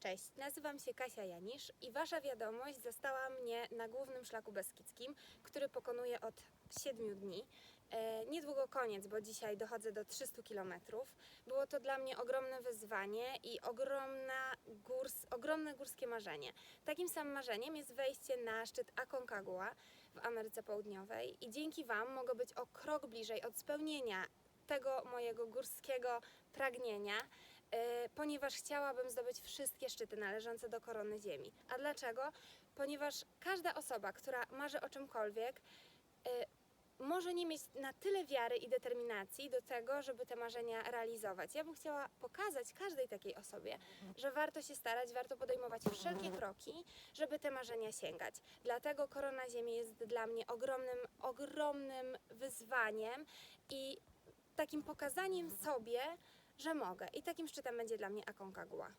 Cześć, nazywam się Kasia Janisz i Wasza wiadomość zastała mnie na głównym szlaku beskidzkim, który pokonuję od 7 dni. E, niedługo koniec, bo dzisiaj dochodzę do 300 km. Było to dla mnie ogromne wyzwanie i ogromna górs, ogromne górskie marzenie. Takim samym marzeniem jest wejście na szczyt Aconcagua w Ameryce Południowej i dzięki Wam mogę być o krok bliżej od spełnienia tego mojego górskiego pragnienia, ponieważ chciałabym zdobyć wszystkie szczyty należące do korony Ziemi. A dlaczego? Ponieważ każda osoba, która marzy o czymkolwiek, e, może nie mieć na tyle wiary i determinacji do tego, żeby te marzenia realizować. Ja bym chciała pokazać każdej takiej osobie, że warto się starać, warto podejmować wszelkie kroki, żeby te marzenia sięgać. Dlatego Korona Ziemi jest dla mnie ogromnym, ogromnym wyzwaniem i takim pokazaniem sobie, że mogę. I takim szczytem będzie dla mnie Aconcagua.